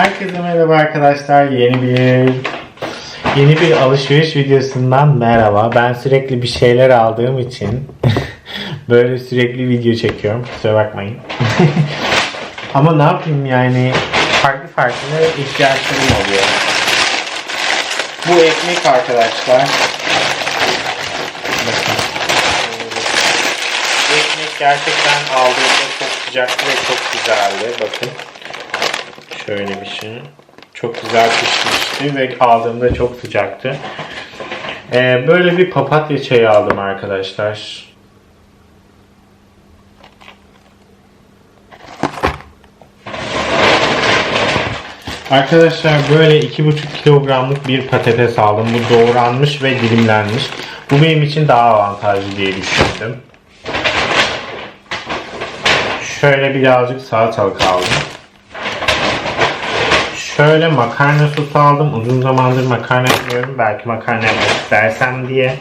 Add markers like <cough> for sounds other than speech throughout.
Herkese merhaba arkadaşlar. Yeni bir yeni bir alışveriş videosundan merhaba. Ben sürekli bir şeyler aldığım için <laughs> böyle sürekli video çekiyorum. Kusura bakmayın. <laughs> Ama ne yapayım yani farklı farklı ihtiyaçlarım oluyor. Bu ekmek arkadaşlar. Bakın. Ekmek gerçekten aldığımda çok sıcaktı ve çok güzeldi. Bakın. Şöyle bir şey. Çok güzel pişmişti ve aldığımda çok sıcaktı. Ee, böyle bir papatya çayı aldım arkadaşlar. Arkadaşlar böyle 2,5 kilogramlık bir patates aldım. Bu doğranmış ve dilimlenmiş. Bu benim için daha avantajlı diye düşündüm. Şöyle birazcık salatalık aldım. Şöyle makarna sosu aldım. Uzun zamandır makarna yapmıyorum. Belki makarna yapmak istersem diye.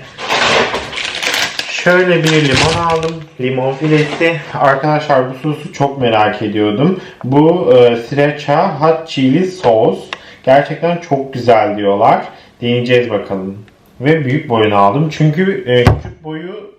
Şöyle bir limon aldım. Limon filesi. Arkadaşlar bu sosu çok merak ediyordum. Bu e, sriracha hot chili sos. Gerçekten çok güzel diyorlar. Deneyeceğiz bakalım. Ve büyük boyunu aldım. Çünkü e, küçük boyu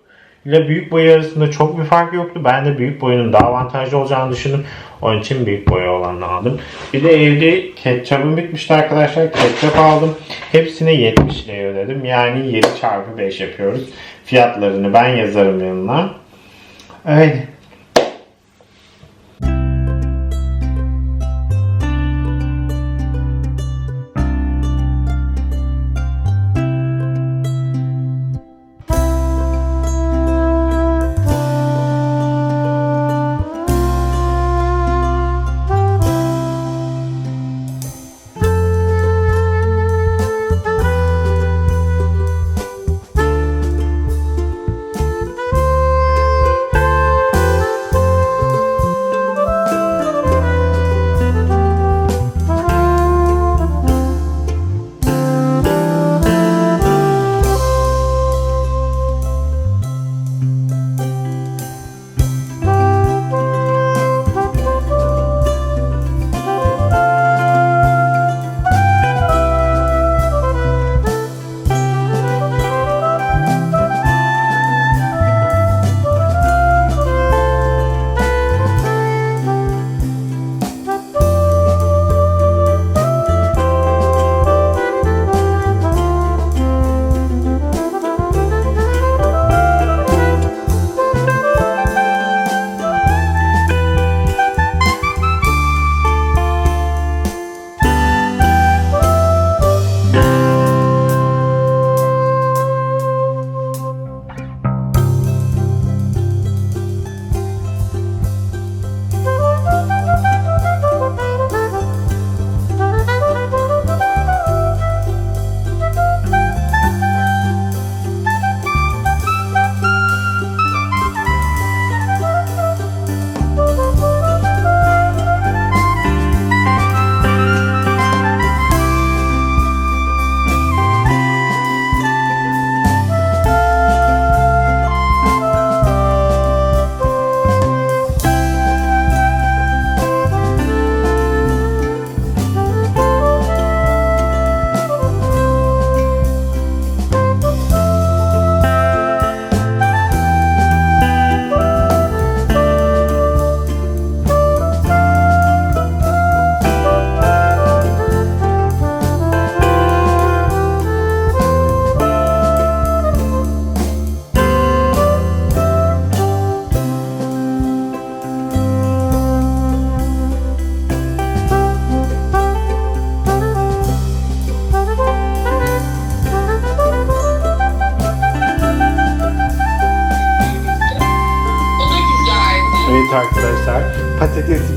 ile büyük boyu arasında çok bir fark yoktu. Ben de büyük boyunun daha avantajlı olacağını düşündüm. Onun için büyük boyu olanını aldım. Bir de evde ketçapım bitmişti arkadaşlar. Ketçap aldım. Hepsine 70 lira ödedim. Yani 7 çarpı 5 yapıyoruz. Fiyatlarını ben yazarım yanına. Öyle.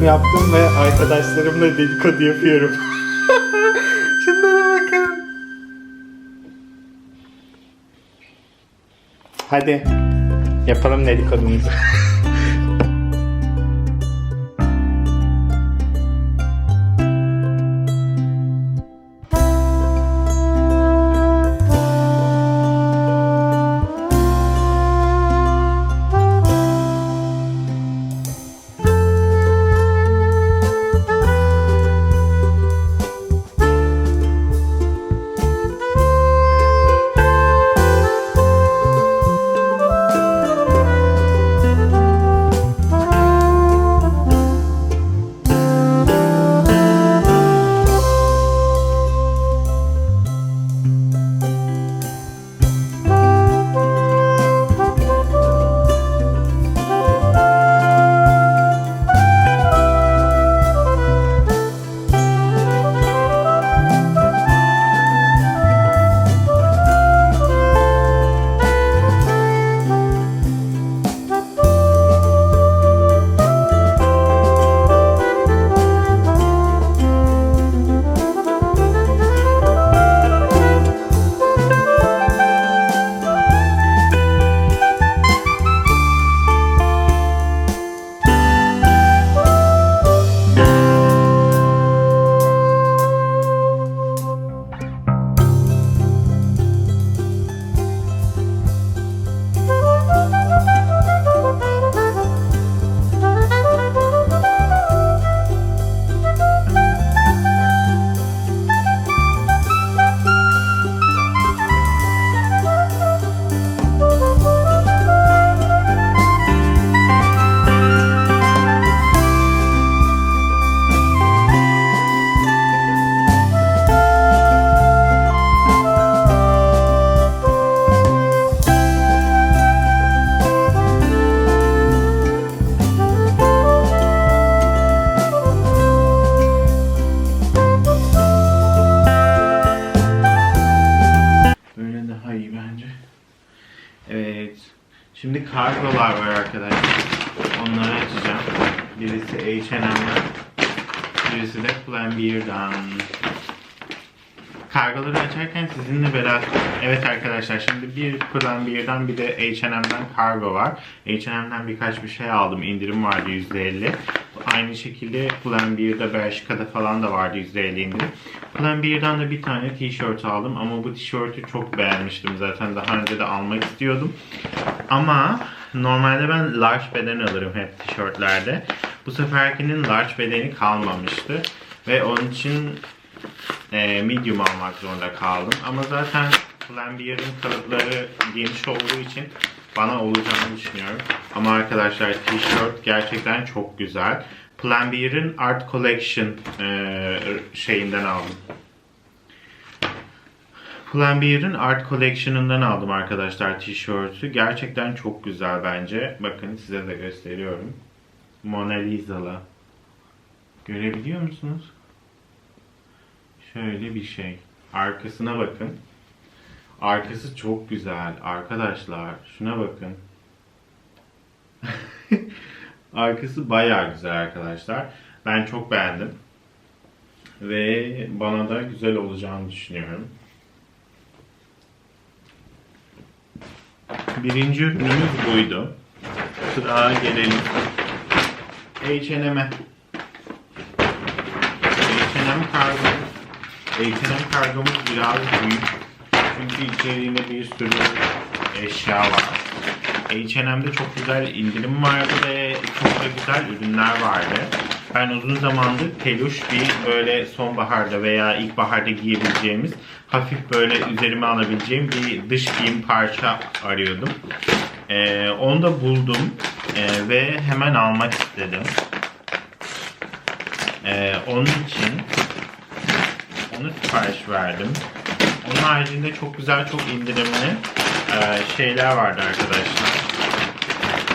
Patatesimi yaptım ve arkadaşlarımla dedikodu yapıyorum. <laughs> Şunlara bakın. Hadi yapalım dedikodumuzu. <laughs> kargolar var arkadaşlar. Onları açacağım. Birisi H&M'den. Birisi de Pull&Bear'dan. Kargoları açarken sizinle beraber... Evet arkadaşlar şimdi bir Pull&Bear'dan bir de H&M'den kargo var. H&M'den birkaç bir şey aldım. İndirim vardı %50. Aynı şekilde Pull&Bear'da Belçika'da falan da vardı %50 indirim. Pull&Bear'dan da bir tane tişört aldım ama bu tişörtü çok beğenmiştim zaten. Daha önce de almak istiyordum. Ama normalde ben large beden alırım hep tişörtlerde. Bu seferkinin large bedeni kalmamıştı. Ve onun için e, medium almak zorunda kaldım. Ama zaten Pull&Bear'ın kalıpları geniş olduğu için bana olacağını düşünüyorum. Ama arkadaşlar tişört gerçekten çok güzel. Pull&Bear'ın Art Collection e, şeyinden aldım. Pull&Bear'ın Art Collection'ından aldım arkadaşlar tişörtü. Gerçekten çok güzel bence. Bakın size de gösteriyorum. Mona Lisa'la. Görebiliyor musunuz? Şöyle bir şey. Arkasına bakın. Arkası çok güzel arkadaşlar. Şuna bakın. <laughs> Arkası bayağı güzel arkadaşlar. Ben çok beğendim. Ve bana da güzel olacağını düşünüyorum. Birinci ürünümüz buydu. Sıra gelelim. H&M'e. H&M kargomuz. H&M kargomuz biraz büyük. Çünkü içeriğinde bir sürü eşya var. H&M'de çok güzel indirim vardı ve çok da güzel ürünler vardı. Ben uzun zamandır peluş bir böyle sonbaharda veya ilkbaharda giyebileceğimiz hafif böyle üzerime alabileceğim bir dış giyim parça arıyordum. Ee, onu da buldum Ee, ve hemen almak istedim. Ee, onun için onu sipariş verdim. Onun haricinde çok güzel, çok indirimli e, şeyler vardı arkadaşlar.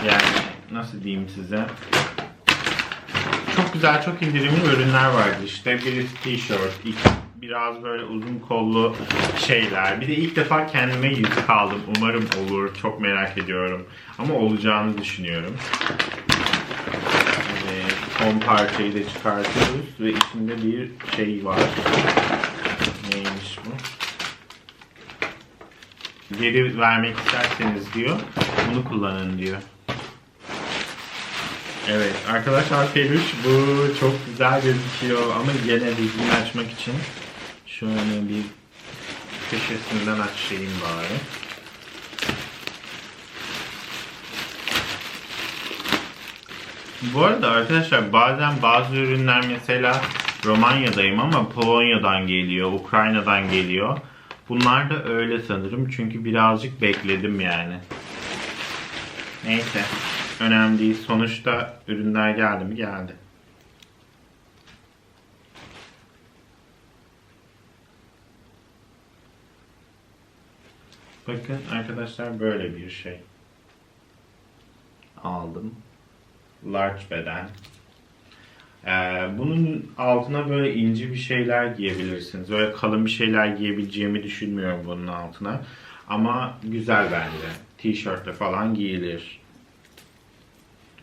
Yani nasıl diyeyim size? Çok güzel, çok indirimli ürünler vardı. İşte tişört, iki- biraz böyle uzun kollu şeyler. Bir de ilk defa kendime yüzük aldım. Umarım olur. Çok merak ediyorum. Ama olacağını düşünüyorum. Evet, son parçayı da çıkartıyoruz ve içinde bir şey var. Neymiş bu? Geri vermek isterseniz diyor, bunu kullanın diyor. Evet arkadaşlar peluş bu çok güzel gözüküyor ama gene düzgün açmak için şöyle bir köşesinden açayım bari. Bu arada arkadaşlar bazen bazı ürünler mesela Romanya'dayım ama Polonya'dan geliyor, Ukrayna'dan geliyor. Bunlar da öyle sanırım çünkü birazcık bekledim yani. Neyse. Önemli değil. Sonuçta ürünler geldi mi? Geldi. Bakın arkadaşlar böyle bir şey. Aldım. Large beden. Ee, bunun altına böyle ince bir şeyler giyebilirsiniz. Böyle kalın bir şeyler giyebileceğimi düşünmüyorum bunun altına. Ama güzel bence. Tişörtle falan giyilir.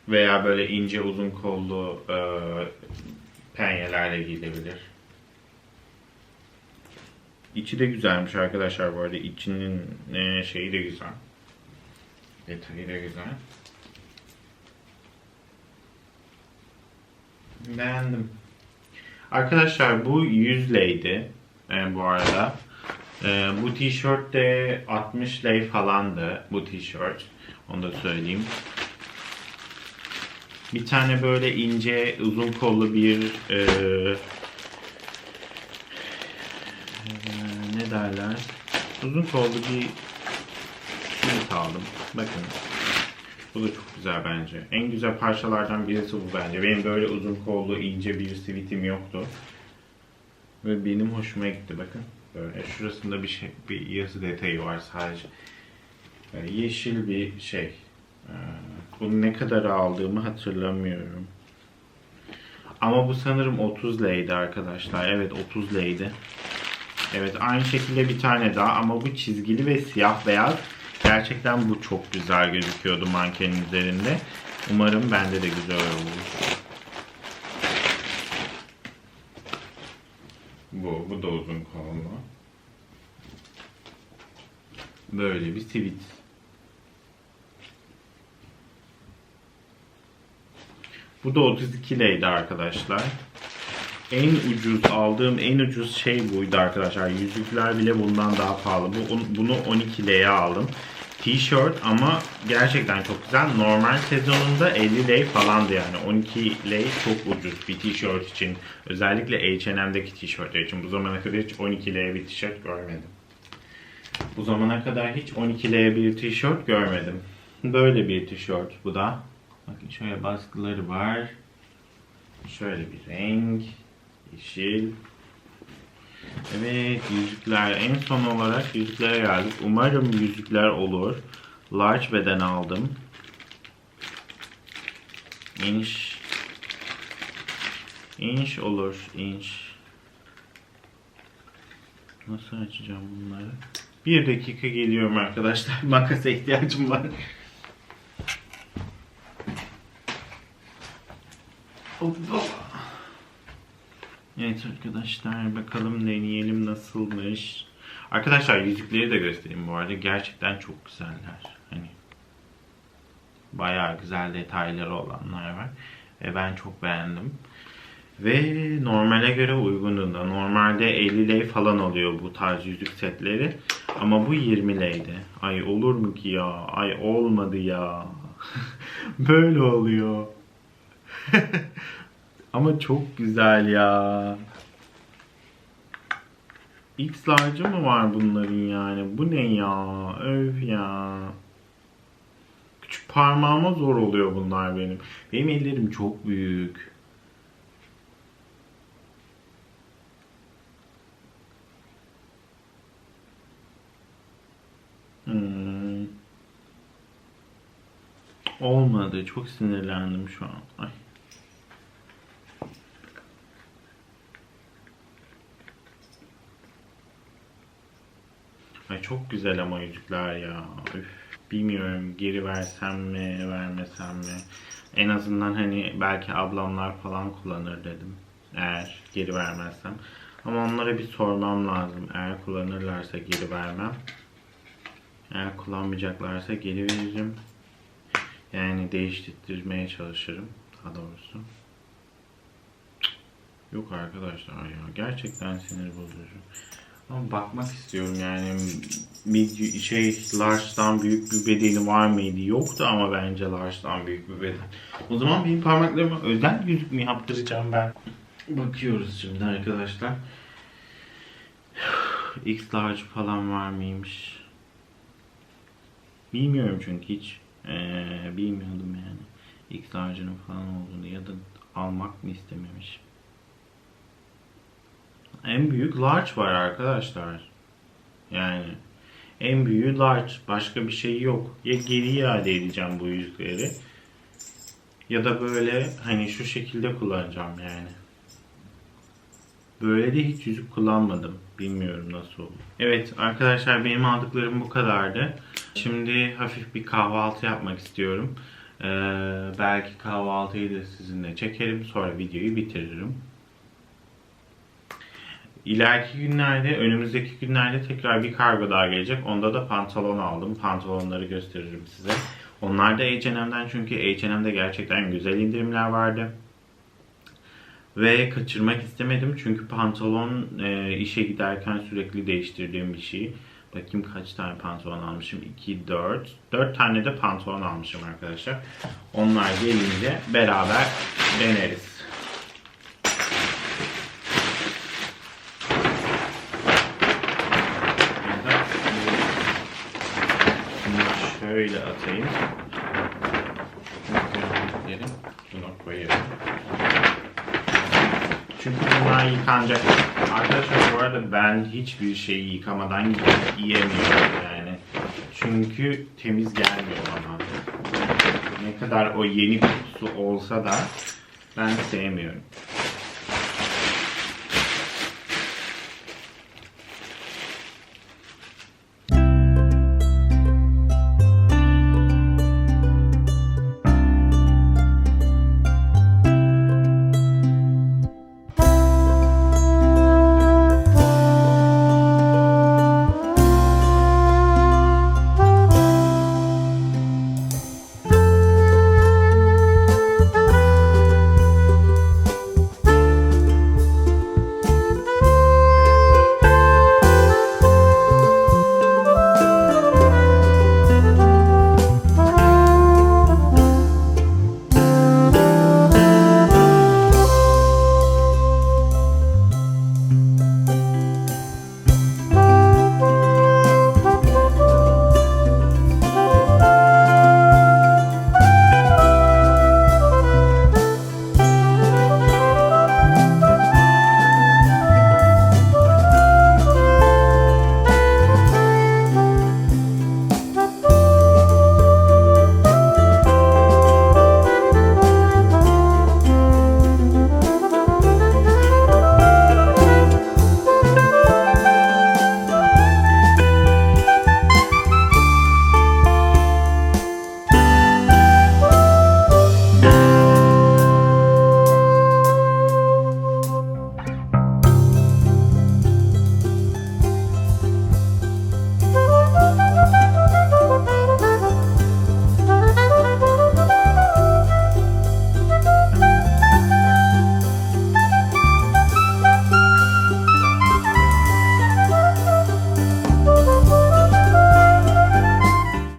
Veya böyle ince uzun kollu e, penyelerle giyilebilir. İçi de güzelmiş arkadaşlar bu arada. İçinin e, şeyi de güzel. Detayı da güzel. Beğendim. Arkadaşlar bu 100 leydi e, bu arada. E, bu tişört de 60 lei falandı bu tişört. Onu da söyleyeyim. Bir tane böyle ince uzun kollu bir e, ne derler? Uzun kollu bir simit aldım. Bakın. Bu da çok güzel bence. En güzel parçalardan birisi bu bence. Benim böyle uzun kollu ince bir sivitim yoktu. Ve benim hoşuma gitti bakın. Böyle şurasında bir şey, bir yazı detayı var sadece. Böyle yeşil bir şey. Bunu ne kadar aldığımı hatırlamıyorum. Ama bu sanırım 30 leydi arkadaşlar. Evet 30 leydi. Evet aynı şekilde bir tane daha ama bu çizgili ve siyah beyaz. Gerçekten bu çok güzel gözüküyordu mankenin üzerinde. Umarım bende de güzel olur. Bu, bu da uzun kollu. Böyle bir sivit. Bu da 32 leydi arkadaşlar. En ucuz aldığım en ucuz şey buydu arkadaşlar. Yüzükler bile bundan daha pahalı. Bu, bunu 12 leye aldım. T-shirt ama gerçekten çok güzel. Normal sezonunda 50 lei falandı yani. 12 lei çok ucuz bir tişört için. Özellikle H&M'deki tişörtler için. Bu zamana kadar hiç 12 liraya bir tişört görmedim. Bu zamana kadar hiç 12 liraya bir tişört görmedim. Böyle bir tişört bu da. Bakın şöyle baskıları var. Şöyle bir renk. Yeşil. Evet yüzükler. En son olarak yüzüklere geldik. Umarım yüzükler olur. Large beden aldım. İnç. İnç olur. İnç. Nasıl açacağım bunları? Bir dakika geliyorum arkadaşlar. <laughs> Makasa ihtiyacım var. Hoppa. Evet arkadaşlar bakalım deneyelim nasılmış. Arkadaşlar yüzükleri de göstereyim bu arada. Gerçekten çok güzeller. Hani bayağı güzel detayları olanlar var. Ve ben çok beğendim. Ve normale göre uygundu da. Normalde 50 lei falan oluyor bu tarz yüzük setleri. Ama bu 20 leydi. Ay olur mu ki ya? Ay olmadı ya. <laughs> Böyle oluyor. <laughs> Ama çok güzel ya. X large'ı mı var bunların yani? Bu ne ya? Öf ya. Küçük parmağıma zor oluyor bunlar benim. Benim ellerim çok büyük. Hmm. Olmadı. Çok sinirlendim şu an. Ay. Ay çok güzel ama yüzükler ya. Üf, bilmiyorum geri versem mi, vermesem mi. En azından hani belki ablamlar falan kullanır dedim. Eğer geri vermezsem. Ama onlara bir sormam lazım. Eğer kullanırlarsa geri vermem. Eğer kullanmayacaklarsa geri veririm. Yani değiştirmeye çalışırım. Daha doğrusu. Yok arkadaşlar ya. Gerçekten sinir bozucu. Ama bakmak istiyorum yani bir şey large'dan büyük bir bedeni var mıydı? Yoktu ama bence large'dan büyük bir beden. O zaman benim parmaklarıma özel yüzük mü yaptıracağım ben? Bakıyoruz şimdi arkadaşlar. <sighs> X large falan var mıymış? Bilmiyorum çünkü hiç ee, bilmiyordum yani. X large'ının falan olduğunu ya da almak mı istememişim. En büyük large var arkadaşlar. Yani en büyüğü large. Başka bir şey yok. Ya geri iade edeceğim bu yüzükleri. Ya da böyle hani şu şekilde kullanacağım yani. Böyle de hiç yüzük kullanmadım. Bilmiyorum nasıl olur. Evet arkadaşlar benim aldıklarım bu kadardı. Şimdi hafif bir kahvaltı yapmak istiyorum. Ee, belki kahvaltıyı da sizinle çekerim. Sonra videoyu bitiririm. İleriki günlerde, önümüzdeki günlerde tekrar bir kargo daha gelecek. Onda da pantolon aldım. Pantolonları gösteririm size. Onlar da H&M'den çünkü H&M'de gerçekten güzel indirimler vardı. Ve kaçırmak istemedim çünkü pantolon e, işe giderken sürekli değiştirdiğim bir şey. Bakayım kaç tane pantolon almışım. 2, 4. 4 tane de pantolon almışım arkadaşlar. Onlar gelince beraber deneriz. Şöyle atayım. Şunu koyayım. Çünkü bunlar yıkanacak. Arkadaşlar bu arada ben hiçbir şeyi yıkamadan yiyemiyorum yani. Çünkü temiz gelmiyor bana. Ne kadar o yeni kutusu olsa da ben sevmiyorum.